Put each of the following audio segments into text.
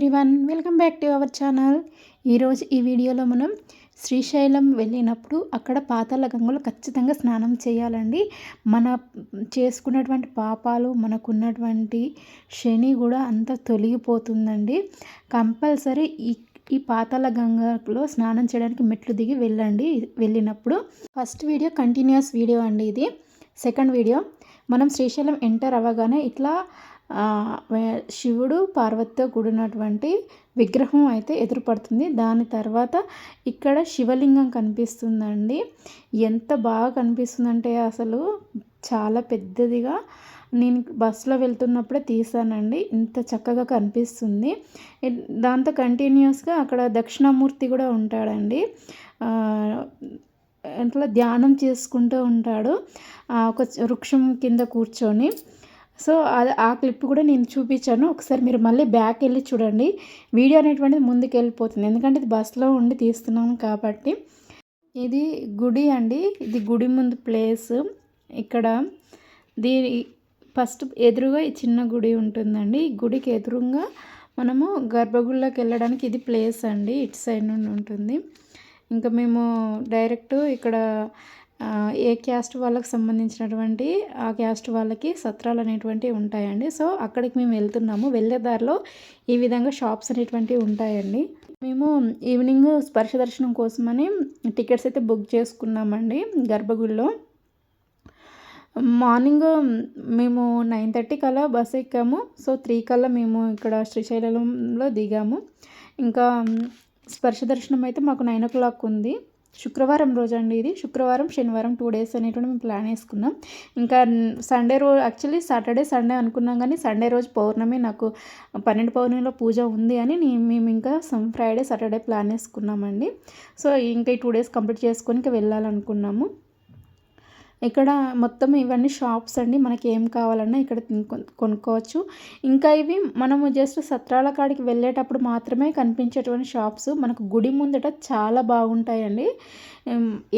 Everyone welcome back to our channel. ఈరోజు ఈ వీడియోలో మనం శ్రీశైలం వెళ్ళినప్పుడు అక్కడ పాతాల గంగలో ఖచ్చితంగా స్నానం చేయాలండి. మన చేసుకున్నటువంటి పాపాలు మనకున్నటువంటి శని కూడా అంతా తొలగిపోతుందండి. కంపల్సరీ ఈ ఈ పాతాల గంగలో స్నానం చేయడానికి మెట్లు దిగి వెళ్ళండి వెళ్ళినప్పుడు. ఫస్ట్ వీడియో కంటిన్యూస్ వీడియో అండి ఇది. Second video. మనం శ్రీశైలం ఎంటర్ అవ్వగానే ఇట్లా శివుడు పార్వతితో కూడినటువంటి విగ్రహం అయితే ఎదురుపడుతుంది. దాని తర్వాత ఇక్కడ శివలింగం కనిపిస్తుందండి. ఎంత బాగా కనిపిస్తుందంటే అసలు చాలా పెద్దదిగా. నేను బస్సులో వెళ్తున్నప్పుడే తీసానండి. ఇంత చక్కగా కనిపిస్తుంది. దాంతో కంటిన్యూస్గా అక్కడ దక్షిణామూర్తి కూడా ఉంటాడండి. ఇంట్లో ధ్యానం చేసుకుంటూ ఉంటాడు. ఒక వృక్షం కింద కూర్చొని. సో అది ఆ క్లిప్ కూడా నేను చూపించాను. ఒకసారి మీరు మళ్ళీ బ్యాక్ వెళ్ళి చూడండి. వీడియో అనేటువంటిది ముందుకు వెళ్ళిపోతుంది. ఎందుకంటే ఇది బస్సులో ఉండి తీస్తున్నాం కాబట్టి. ఇది గుడి అండి. ఇది గుడి ముందు ప్లేస్. ఇక్కడ దీని ఫస్ట్ ఎదురుగా ఈ చిన్న గుడి ఉంటుందండి. ఈ గుడికి ఎదురుగా మనము గర్భగుడిలోకి వెళ్ళడానికి ఇది ప్లేస్ అండి. ఇటు సైడ్ నుండి ఉంటుంది. ఇంకా మేము డైరెక్ట్ ఇక్కడ ఏ క్యాస్ట్ వాళ్ళకి సంబంధించినటువంటి ఆ క్యాస్ట్ వాళ్ళకి సత్రాలు అనేటువంటివి ఉంటాయండి. సో అక్కడికి మేము వెళ్తున్నాము. వెళ్ళే దారిలో ఈ విధంగా షాప్స్ అనేటువంటివి ఉంటాయండి. మేము ఈవినింగ్ స్పర్శ దర్శనం కోసమని టికెట్స్ అయితే బుక్ చేసుకున్నామండి గర్భగుడిలో. మార్నింగ్ మేము నైన్ థర్టీ కల్లా బస్ ఎక్కాము. సో త్రీ కల్లా మేము ఇక్కడ శ్రీశైలంలో దిగాము. ఇంకా స్పర్శ దర్శనం అయితే మాకు నైన్ ఓ క్లాక్ ఉంది. శుక్రవారం రోజు అండి ఇది. శుక్రవారం శనివారం టూ డేస్ అనేటువంటి మేము ప్లాన్ వేసుకున్నాం. ఇంకా సండే రోజు యాక్చువల్లీ సాటర్డే సండే అనుకున్నాం కానీ సండే రోజు పౌర్ణమి నాకు పన్నెండు పౌర్ణమిలో పూజ ఉంది అని మేము ఇంకా ఫ్రైడే సాటర్డే ప్లాన్ వేసుకున్నామండి. సో ఇంకా ఈ టూ డేస్ కంప్లీట్ చేసుకొని ఇంకా వెళ్ళాలనుకున్నాము. ఇక్కడ మొత్తం ఇవన్నీ షాప్స్ అండి. మనకి ఏం కావాలన్నా ఇక్కడ కొనుక్కోవచ్చు. ఇంకా ఇవి మనము జస్ట్ సత్రాల కాడికి వెళ్ళేటప్పుడు మాత్రమే కనిపించేటువంటి షాప్స్ మనకు గుడి ముందట చాలా బాగుంటాయండి.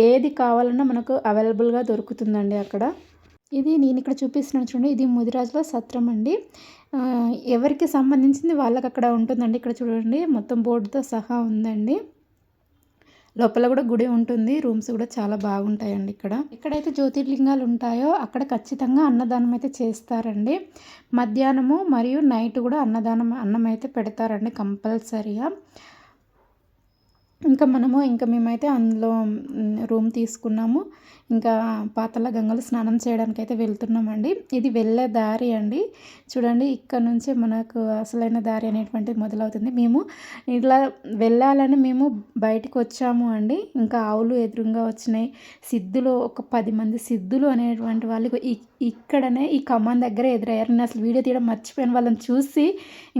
ఏది కావాలన్నా మనకు అవైలబుల్గా దొరుకుతుందండి అక్కడ. ఇది నేను ఇక్కడ చూపిస్తున్నాను చూడండి. ఇది ముదిరాజుల సత్రం అండి. ఎవరికి సంబంధించింది వాళ్ళకి అక్కడ ఉంటుందండి. ఇక్కడ చూడండి. మొత్తం బోర్డుతో సహా ఉందండి. లోపల కూడా గుడి ఉంటుంది. రూమ్స్ కూడా చాలా బాగుంటాయండి ఇక్కడ. ఎక్కడైతే జ్యోతిర్లింగాలు ఉంటాయో అక్కడ ఖచ్చితంగా అన్నదానం అయితే చేస్తారండి. మధ్యాహ్నము మరియు నైట్ కూడా అన్నదానం అన్నం అయితే పెడతారండి కంపల్సరీగా. ఇంకా మనము ఇంకా మేమైతే అందులో రూమ్ తీసుకున్నాము. ఇంకా పాతల గంగలు స్నానం చేయడానికి అయితే వెళ్తున్నామండి. ఇది వెళ్ళే దారి అండి. చూడండి ఇక్కడ నుంచి మనకు అసలైన దారి అనేటువంటిది మొదలవుతుంది. మేము ఇలా వెళ్ళాలని మేము బయటకు వచ్చాము అండి. ఇంకా ఆవులు ఎదురుగా వచ్చినాయి. సిద్ధులు ఒక పది మంది సిద్ధులు అనేటువంటి వాళ్ళు ఇక్కడనే ఈ కమాన్ దగ్గర ఎదురయ్యారు. నేను అసలు వీడియో తీయడం మర్చిపోయిన. వాళ్ళని చూసి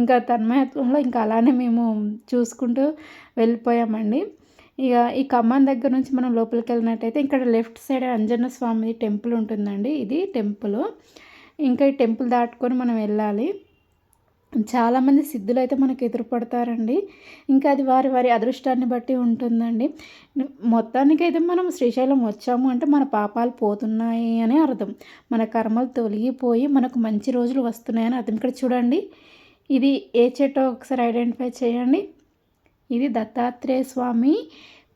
ఇంకా తన్మయత్వంలో ఇంకా అలానే మేము చూసుకుంటూ వెళ్ళిపోయామండి. ఇక ఈ ఖమ్మం దగ్గర నుంచి మనం లోపలికి వెళ్ళినట్టయితే ఇక్కడ left side Anjanna Swamy temple ఉంటుందండి. ఇది టెంపుల్. ఇంకా ఈ టెంపుల్ దాటుకొని మనం వెళ్ళాలి. చాలామంది సిద్ధులు అయితే మనకు ఎదురుపడతారండి. ఇంకా అది వారి వారి అదృష్టాన్ని బట్టి ఉంటుందండి. మొత్తానికి అయితే మనం శ్రీశైలం వచ్చాము అంటే మన పాపాలు పోతున్నాయి అని అర్థం. మన కర్మలు తొలగిపోయి మనకు మంచి రోజులు వస్తున్నాయని అర్థం. ఇక్కడ చూడండి. ఇది ఏ చెట్టో ఒకసారి ఐడెంటిఫై చేయండి. ఇది దత్తాత్రేయ స్వామి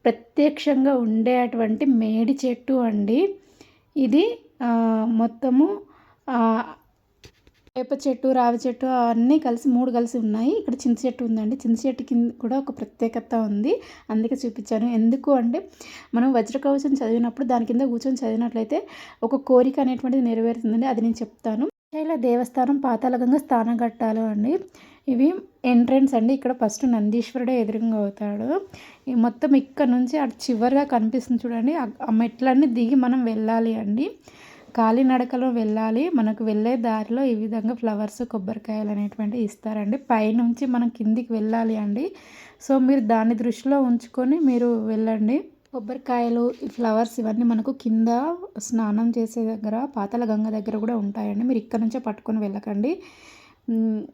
ప్రత్యక్షంగా ఉండేటువంటి మేడి చెట్టు అండి. ఇది మొత్తము వేప చెట్టు రావి చెట్టు అన్నీ కలిసి మూడు కలిసి ఉన్నాయి. ఇక్కడ చింత చెట్టు ఉందండి. చింత చెట్టు కింద కూడా ఒక ప్రత్యేకత ఉంది. అందుకే చూపించాను. ఎందుకు అంటే మనం వజ్రకవచం చదివినప్పుడు దాని కింద కూర్చొని చదివినట్లయితే ఒక కోరిక అనేటువంటిది నెరవేరుతుందండి. అది నేను చెప్తాను. ఇలా దేవస్థానం పాతాళగంగా స్థానం కట్టాలి అండి. ఇవి ఎంట్రన్స్ అండి. ఇక్కడ ఫస్ట్ నందీశ్వరుడే ఎదురుగా అవుతాడు. ఈ మొత్తం ఇక్కడ నుంచి అటు చివరిగా కనిపిస్తుంది చూడండి. ఆ మెట్లన్నీ దిగి మనం వెళ్ళాలి అండి. కాలినడకలో వెళ్ళాలి. మనకు వెళ్ళే దారిలో ఈ విధంగా ఫ్లవర్స్ కొబ్బరికాయలు అనేటువంటివి ఇస్తారండి. పైనుంచి మనం కిందికి వెళ్ళాలి అండి. సో మీరు దాన్ని దృష్టిలో ఉంచుకొని మీరు వెళ్ళండి. కొబ్బరికాయలు ఫ్లవర్స్ ఇవన్నీ మనకు కింద స్నానం చేసే దగ్గర పాతల గంగ దగ్గర కూడా ఉంటాయండి. మీరు ఇక్కడ నుంచే పట్టుకొని వెళ్ళకండి.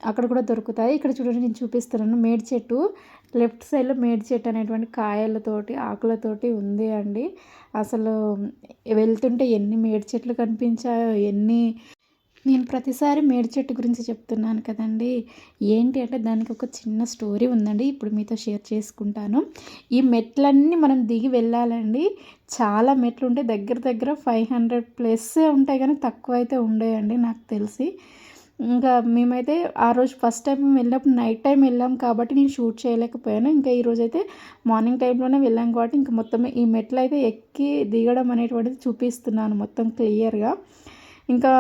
అక్కడ కూడా దొరుకుతాయి ఇక్కడ చూడండి నేను చూపిస్తున్నాను మేడి చెట్టు లెఫ్ట్ సైడ్లో మేడి చెట్టు అనేటువంటి కాయలతోటి ఆకులతోటి ఉంది అండి అసలు వెళ్తుంటే ఎన్ని మేడి చెట్లు కనిపించాయో ఎన్ని నేను ప్రతిసారి మేడి చెట్టు గురించి చెప్తున్నాను కదండీ! ఏంటి అంటే దానికి ఒక చిన్న స్టోరీ ఉందండి. ఇప్పుడు మీతో షేర్ చేసుకుంటాను. ఈ మెట్లన్నీ మనం దిగి వెళ్ళాలండి. చాలా మెట్లుంటాయి. దగ్గర దగ్గర ఫైవ్ హండ్రెడ్ ప్లస్ ఉంటాయి కానీ తక్కువ అయితే ఉండేయండి నాకు తెలిసి. ఇంకా మేమైతే ఆ రోజు ఫస్ట్ టైం వెళ్ళినప్పుడు నైట్ టైం వెళ్ళాం కాబట్టి నేను షూట్ చేయలేకపోయాను. ఇంకా ఈరోజైతే మార్నింగ్ టైంలోనే వెళ్ళాం కాబట్టి ఇంకా మొత్తం ఈ మెట్లు అయితే ఎక్కి దిగడం అనేటువంటిది చూపిస్తున్నాను మొత్తం క్లియర్‌గా. ఇంకా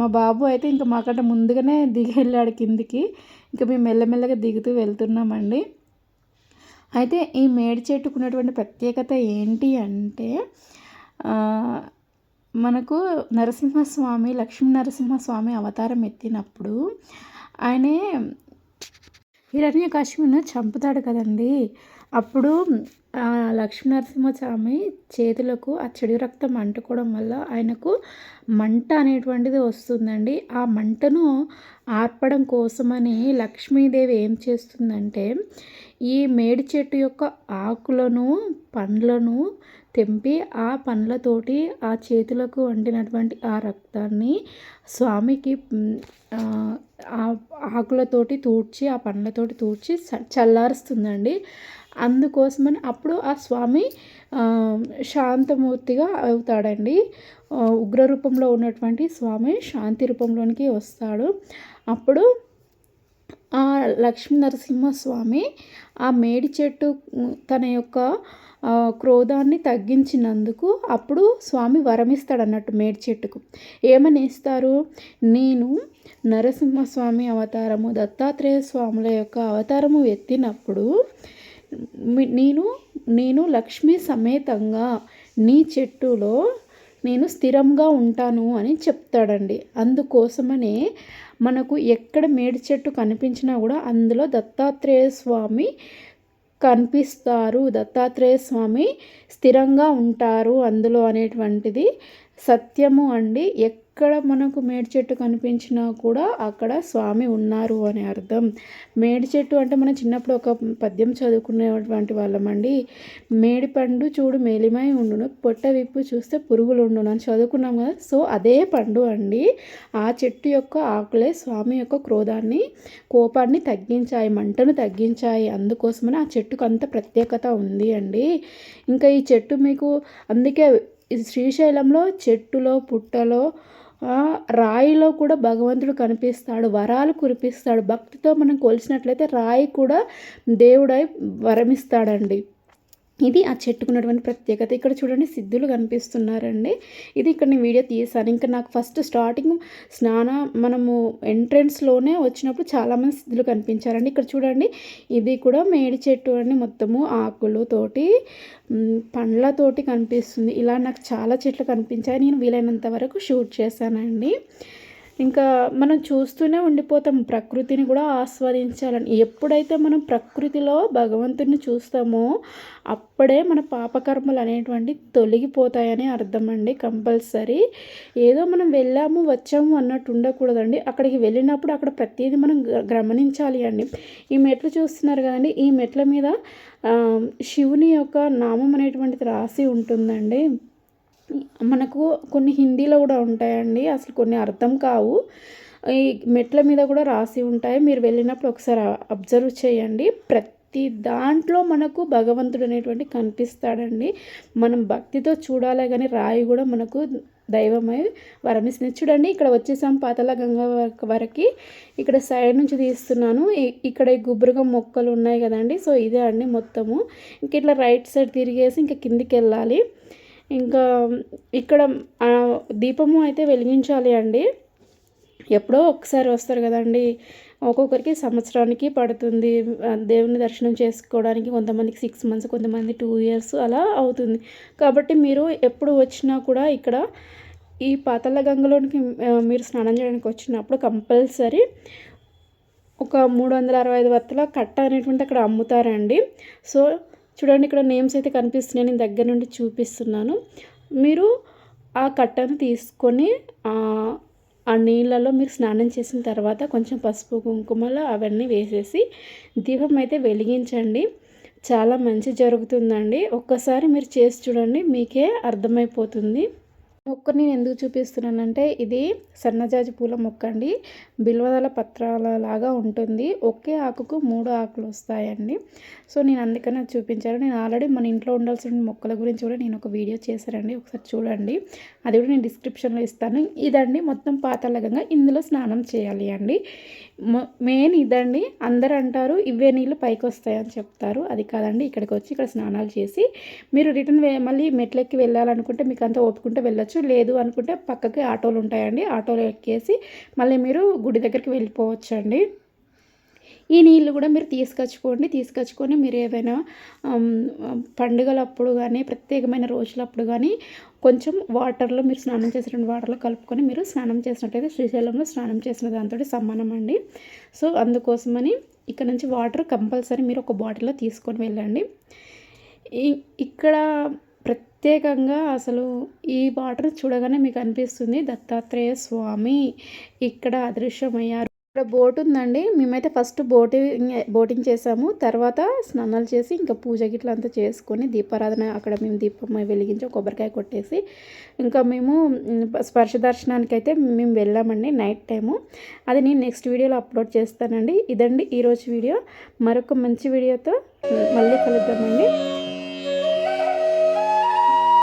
మా బాబు అయితే ఇంకా మాకంటే ముందుగానే దిగి వెళ్ళాడు కిందికి. ఇంకా మేము మెల్లమెల్లగా దిగుతూ వెళ్తున్నామండి. అయితే ఈ మేడి చెట్టుకునేటువంటి ప్రత్యేకత ఏంటి అంటే మనకు నరసింహస్వామి లక్ష్మీ నరసింహస్వామి అవతారం ఎత్తినప్పుడు ఆయనే హిరణ్యకశిపుని చంపుతాడు కదండీ! అప్పుడు లక్ష్మీనరసింహస్వామి చేతులకు ఆ చెడు రక్తం అంటుకోవడం వల్ల ఆయనకు మంట అనేటువంటిది వస్తుందండి ఆ మంటను ఆర్పడం కోసమని లక్ష్మీదేవి ఏం చేస్తుందంటే ఈ మేడి చెట్టు యొక్క ఆకులను పండ్లను తెంపి ఆ పండ్లతోటి ఆ చేతులకు వండినటువంటి ఆ రక్తాన్ని స్వామికి ఆ ఆకులతోటి తూడ్చి ఆ పండ్లతోటి తూడ్చి చల్లారుస్తుందండి. అందుకోసమని అప్పుడు ఆ స్వామి శాంతమూర్తిగా అవుతాడండి. ఉగ్ర రూపంలో ఉన్నటువంటి స్వామి శాంతి రూపంలోనికి వస్తాడు. అప్పుడు ఆ లక్ష్మీ నరసింహస్వామి ఆ మేడి చెట్టు తన యొక్క క్రోధాన్ని తగ్గించినందుకు అప్పుడు స్వామి వరమిస్తాడు అన్నట్టు మేడి చెట్టుకు. ఏమని ఇస్తారు నేను నరసింహస్వామి అవతారము దత్తాత్రేయ స్వాముల యొక్క అవతారము ఎత్తినప్పుడు నేను నేను లక్ష్మీ సమేతంగా నీ చెట్టులో నేను స్థిరంగా ఉంటాను అని చెప్తాడండి. అందుకోసమనే మనకు ఎక్కడ మేడి చెట్టు కనిపించినా కూడా అందులో దత్తాత్రేయ స్వామి కనిపిస్తారు. దత్తాత్రేయ స్వామి స్థిరంగా ఉంటారు అందులో అనేటువంటిది. సత్యము అండి. ఎక్కడ మనకు మేడి చెట్టు కనిపించినా కూడా అక్కడ స్వామి ఉన్నారు అని అర్థం. మేడి చెట్టు అంటే మనం చిన్నప్పుడు ఒక పద్యం చదువుకునేటువంటి వాళ్ళమండి మేడి పండు చూడు మేలిమై ఉండును పొట్ట విప్పు చూస్తే పురుగులు ఉండును అని చదువుకున్నాం కదా. సో అదే పండు అండి. ఆ చెట్టు యొక్క ఆకులే స్వామి యొక్క క్రోధాన్ని కోపాన్ని తగ్గించాయి మంటను తగ్గించాయి. అందుకోసమని ఆ చెట్టుకు అంత ప్రత్యేకత ఉంది అండి. ఇంకా ఈ చెట్టు మీకు అందుకే శ్రీశైలంలో చెట్టులో పుట్టలో రాయిలో కూడా భగవంతుడు కనిపిస్తాడు వరాలు కురిపిస్తాడు. భక్తితో మనం కొలిసినట్లయితే రాయి కూడా దేవుడై వరమిస్తాడండి. ఇది ఆ చెట్టుకున్నటువంటి ప్రత్యేకత. ఇక్కడ చూడండి సిద్ధులు కనిపిస్తున్నారండి. ఇది ఇక్కడ నేను వీడియో తీసాను. ఇంకా నాకు ఫస్ట్ స్టార్టింగ్ స్నాన మనము ఎంట్రన్స్లోనే వచ్చినప్పుడు చాలామంది సిద్ధులు కనిపించారండి. ఇక్కడ చూడండి ఇది కూడా మేడి చెట్టు అండి మొత్తము. ఆకులతోటి పండ్లతోటి కనిపిస్తుంది. ఇలా నాకు చాలా చెట్లు కనిపించాయి. నేను వీలైనంత వరకు షూట్ చేశానండి. ఇంకా మనం చూస్తూనే ఉండిపోతాం ప్రకృతిని కూడా ఆస్వాదించాలని. ఎప్పుడైతే మనం ప్రకృతిలో భగవంతుని చూస్తామో అప్పుడే మన పాపకర్మలు అనేటువంటి తొలగిపోతాయని అర్థం అండి కంపల్సరీ. ఏదో మనం వెళ్ళాము వచ్చాము అన్నట్టు ఉండకూడదండి. అక్కడికి వెళ్ళినప్పుడు అక్కడ ప్రతిదీ మనం గమనించాలి అండి. ఈ మెట్లు చూస్తున్నారు కదండి ఈ మెట్ల మీద శివుని యొక్క నామం అనేటువంటిది రాసి ఉంటుందండి. మనకు కొన్ని హిందీలో కూడా ఉంటాయండి. అసలు కొన్ని అర్థం కావు. ఈ మెట్ల మీద కూడా రాసి ఉంటాయి. మీరు వెళ్ళినప్పుడు ఒకసారి అబ్జర్వ్ చేయండి. ప్రతి దాంట్లో మనకు భగవంతుడు అనేటువంటి కనిపిస్తాడండి. మనం భక్తితో చూడాలే కానీ రాయి కూడా మనకు దైవమై వరమిస్తుంది చూడండి ఇక్కడ వచ్చేసాం పాతల గంగ వరకు ఇక్కడ సైడ్ నుంచి తీస్తున్నాను. ఇక్కడ గుబురుగా మొక్కలు ఉన్నాయి కదండి. సో ఇదే అండి మొత్తము. ఇంక ఇట్లా రైట్ సైడ్ తిరిగేసి ఇంకా కిందికి వెళ్ళాలి. ఇంకా ఇక్కడ దీపము అయితే వెలిగించాలి అండి. ఎప్పుడో ఒకసారి వస్తారు కదండి. ఒక్కొక్కరికి సంవత్సరానికి పడుతుంది. దేవుని దర్శనం చేసుకోవడానికి కొంతమందికి సిక్స్ మంత్స్ కొంతమంది టూ ఇయర్స్ అలా అవుతుంది. కాబట్టి మీరు ఎప్పుడు వచ్చినా కూడా ఇక్కడ ఈ పాతల గంగలోనికి మీరు స్నానం చేయడానికి వచ్చినప్పుడు కంపల్సరీ ఒక మూడు వందల అరవై ఐదు వత్తల కట్ట అనేటువంటి అక్కడ అమ్ముతారండి. సో చూడండి ఇక్కడ నేమ్స్ అయితే కనిపిస్తున్నాయి. నేను దగ్గర నుండి చూపిస్తున్నాను. మీరు ఆ కట్టను తీసుకొని ఆ నీళ్ళలో మీరు స్నానం చేసిన తర్వాత కొంచెం పసుపు కుంకుమలు అవన్నీ వేసేసి దీపం అయితే వెలిగించండి. చాలా మంచి జరుగుతుందండి. ఒక్కసారి మీరు చేసి చూడండి మీకే అర్థమైపోతుంది. మొక్కని నేను ఎందుకు చూపిస్తున్నానంటే ఇది సన్నజాజి పూల మొక్క అండి. బిల్వదల పత్రాల లాగా ఉంటుంది. ఒకే ఆకుకు మూడు ఆకులు వస్తాయండి. సో నేను అందుకని చూపించాను. నేను ఆల్రెడీ మన ఇంట్లో ఉండాల్సిన మొక్కల గురించి కూడా నేను ఒక వీడియో చేశానండి. ఒకసారి చూడండి. అది కూడా నేను డిస్క్రిప్షన్లో ఇస్తాను. ఇదండి మొత్తం పాతలగంగా ఇందులో స్నానం చేయాలి అండి. మెయిన్ ఇదండి. అందరు అంటారు ఇవే నీళ్ళు పైకి వస్తాయని చెప్తారు. అది కాదండి ఇక్కడికి వచ్చి ఇక్కడ స్నానాలు చేసి మీరు రిటర్న్ మళ్ళీ మెట్లెక్కి వెళ్ళాలనుకుంటే మీకు అంతా ఓపుకుంటే వెళ్ళొచ్చు. లేదు అనుకుంటే పక్కకి ఆటోలు ఉంటాయండి. ఆటోలు ఎక్కేసి మళ్ళీ మీరు గుడి దగ్గరికి వెళ్ళిపోవచ్చు అండి ఈ నీళ్ళు కూడా మీరు తీసుకొచ్చుకోండి. తీసుకొచ్చుకొని మీరు ఏవైనా పండుగలప్పుడు కానీ ప్రత్యేకమైన రోజులప్పుడు కానీ కొంచెం వాటర్లో మీరు స్నానం చేసినటువంటి వాటర్లో కలుపుకొని మీరు స్నానం చేసినట్టయితే శ్రీశైలంలో స్నానం చేసిన దాంతో సమానం అండి. సో అందుకోసమని ఇక్కడ నుంచి వాటర్ కంపల్సరీ మీరు ఒక బాటిల్లో తీసుకొని వెళ్ళండి. ఇక్కడ ప్రత్యేకంగా అసలు ఈ వాటర్ చూడగానే మీకు అనిపిస్తుంది దత్తాత్రేయ స్వామి. ఇక్కడ అదృశ్యమయ్యారు. ఇక్కడ బోట్ ఉందండి. మేమైతే ఫస్ట్ బోటింగ్ బోటింగ్ చేసాము. తర్వాత స్నానాలు చేసి ఇంకా పూజ గిట్ల అంతా చేసుకొని దీపారాధన అక్కడ మేము దీపం వెలిగించి కొబ్బరికాయ కొట్టేసి ఇంకా మేము స్పర్శ దర్శనానికి అయితే మేము వెళ్ళామండి నైట్ టైము. అది నేను నెక్స్ట్ వీడియోలో అప్లోడ్ చేస్తానండి. ఇదండి ఈరోజు వీడియో. మరొక మంచి వీడియోతో మళ్ళీ కలుద్దామండి.